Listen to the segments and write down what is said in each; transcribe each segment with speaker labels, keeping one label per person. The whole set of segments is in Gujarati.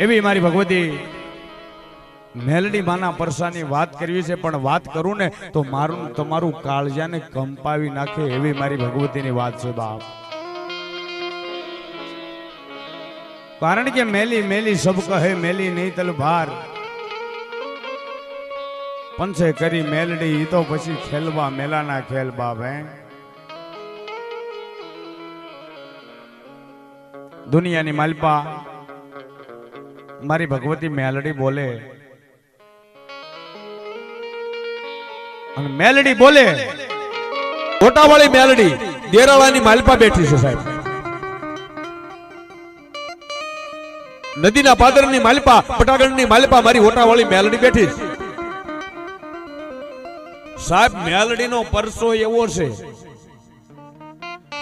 Speaker 1: એવી મારી ભગવતી મેલડી માના પરસાની વાત કરવી છે, પણ વાત કરું ને તો મારું તમારું કાળજાને કંપાવી નાખે એવી મારી ભગવતીની વાત છે, બાપ. કારણ કે મેલી મેલી સબ કહે, મેલી નહીં તલ ભાર. પંચે કરી મેલડી તો પછી ખેલવા મેલાના ખેલ, બાપ, હે. દુનિયાની માલપા મારી ભગવતી મેલડી બોલે, અને મેલડી બોલે
Speaker 2: ગોટાવાળી મેલડી દેરાળાની માલપા બેઠી છે સાહેબ. નદીના પાદરની માલપા, પટાગણની માલપા મારી ઓટાવાળી મેલડી બેઠી છે. સાહેબ, મેલડીનો પરસો એવો છે.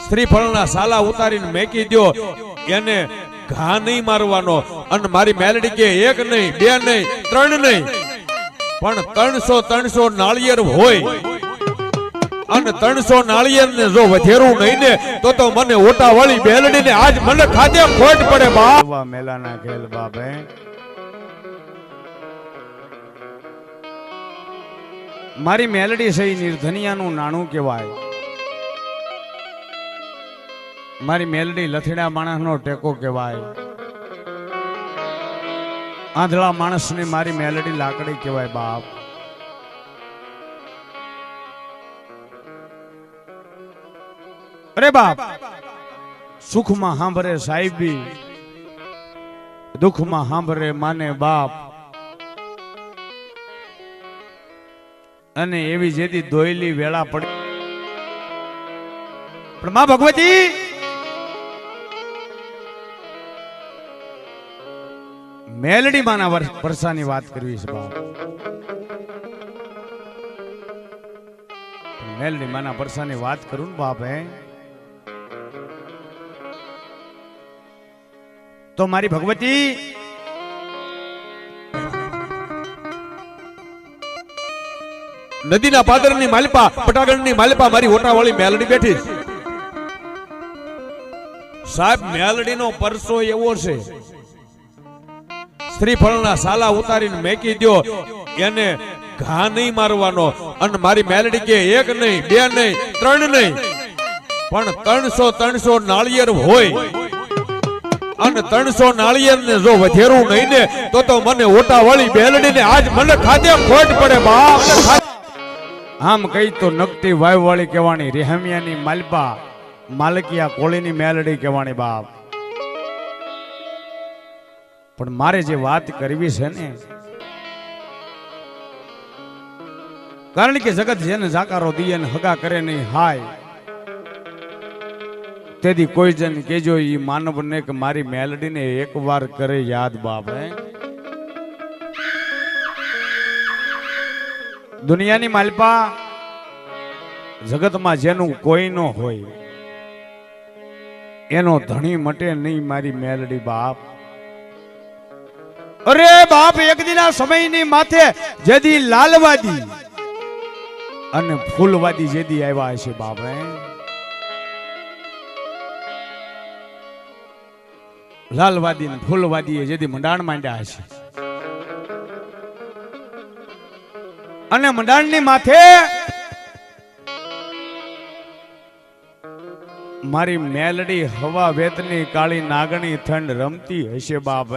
Speaker 2: શ્રીફળના સાલા ઉતારીને મેકી દ્યો, એને ઘા નહીં મારવાનો અને મારી મેલડી કે એક નહીં, બે નહીં, ત્રણ નહીં. પણ ત્રણસો ત્રણસો નાળિયેર હોય. અને ત્રણસો નાળિયેર ને જો વધેરું નહીં ને, તો તો મને ઓટા વાળી બેલડી ને આજ મને ખાધે ખોટ પડે બા
Speaker 1: મેલાના ખેલ બાપ. મારી મેલડી સહી નિર્ધનિયાનું નાણું કહેવાય. મારી મેલડી લથડા માણસનો ટેકો કહેવાય. આંધળા માણસની મારી મેલડી લાકડી કહેવાય બાપ. અરે બાપ, સુખમાં સાંભળે સાહેબી, દુઃખમાં સાંભળે માને બાપ. અને એવી જેથી દોયલી વેળા પડી. પણ માં ભગવતી મેલડી માના વર- વર્ષાની વાત કરવી છે બાપ. મેલડી માના વર્ષાની વાત કરું બાપ તો મારી ભગવતી,
Speaker 2: નદીના પાદરની માલપા, પટાગણની માલપા મારી ઓટાવાળી મેલડી બેઠી સાહેબ, મેલડીનો પરસો એવો છે. શ્રીફળના સાલા ઉતારીને મેકી દો એને ઘા નહીં મારવાનો. અને મારી મેલડી કે એક નહીં, બે નહીં, ત્રણ નહીં. પણ ત્રણસો ત્રણસો નાળિયેર હોય. અને ત્રણસો નાળિયેર ને જો વધેરું નહીં ને, તો તો મને ઓટા વાળી બેલડી ને આજ મને ખાધે ખોટ પડે બાપ
Speaker 1: આમ કઈ તો નકટી વાય વાળી કહેવાની, રેહમિયાની માલપા, માલકિયા કોળીની મેલડી કહેવાની બાપ. પણ મારે જે વાત કરવી છે ને, કારણ કે જગત જેને જાકારો દીએ ને હગા કરે નહીં હાય, તેથી કોઈ જન કેજો ઈ માનવને કે મારી મેલડીને એકવાર કરે યાદ બાપ દુનિયાની માલપા જગતમાં જેનું કોઈ નો હોય, એનો ધણી મટે નહીં મારી મેલડી બાપ. અરે બાપ, એક દિના સમયની માથે જેદી લાલવાદી અને ફૂલવાદી જેદી આવ્યા હશે બાપ લાલવાદી ને ફૂલવાદી જેદી મંડાણ માંડ્યા છે અને મંડાણની માથે મારી મેલડી હવા વેતની કાળી નાગણી ઠંડ રમતી હશે બાપ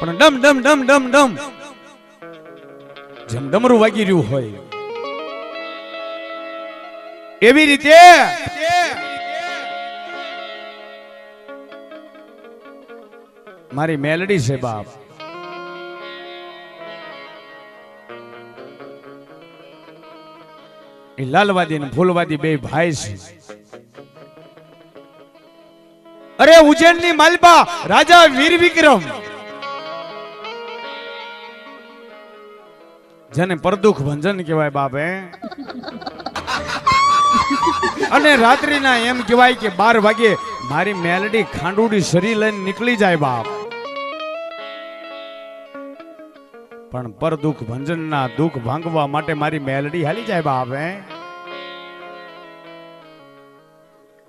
Speaker 1: પણ ડમ ડમ ડમ ડમ ડમ. જેમ ડમરું વાગી રહ્યું હોય. એવી રીતે મારી મેલડી છે બાપ. એ લાલવાદી ને ફૂલવાદી બે ભાઈ છે. અરે ઉજ્જૈનની માલપા રાજા વીર વિક્રમ જેને પરદુખ ભંજન કહેવાય બાપે. અને રાત્રિના એમ કહેવાય કે બાર વાગે મારી મેલડી ખાંડુડી શરી લઈને નીકળી જાય બાપ. પણ પર દુઃખ ભંજનના દુઃખ ભાંગવા માટે મારી મેલડી હાલી જાય બાપ, હે?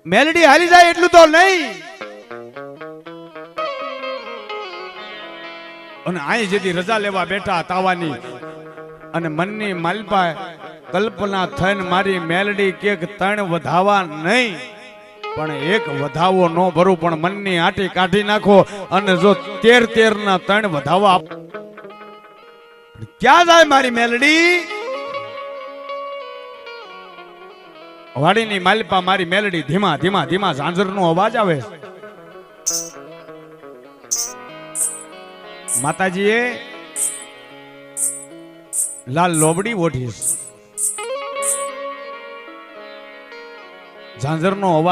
Speaker 1: મેલડી હાલી જાય એટલું તો નહીં. અને અહીં જેથી રજા લેવા બેઠા તાવાની અને મનની માલપા કલ્પના થઈને મારી મેલડી કેક તણ વધાવા નહીં પણ એક વધાવો ન ભરું, પણ મનની આટી કાઢી નાખો અને જો તેર તેર ના ત્રણ વધાવા ક્યાં જાય મારી મેલડી વાડીની માલપા મારી મેલડી ધીમા ધીમા ધીમા ઝાંઝરનો અવાજ આવે. માતાજીએ લાલ લોબડી ઓઢીશ. ઝાંઝરનો અવાજ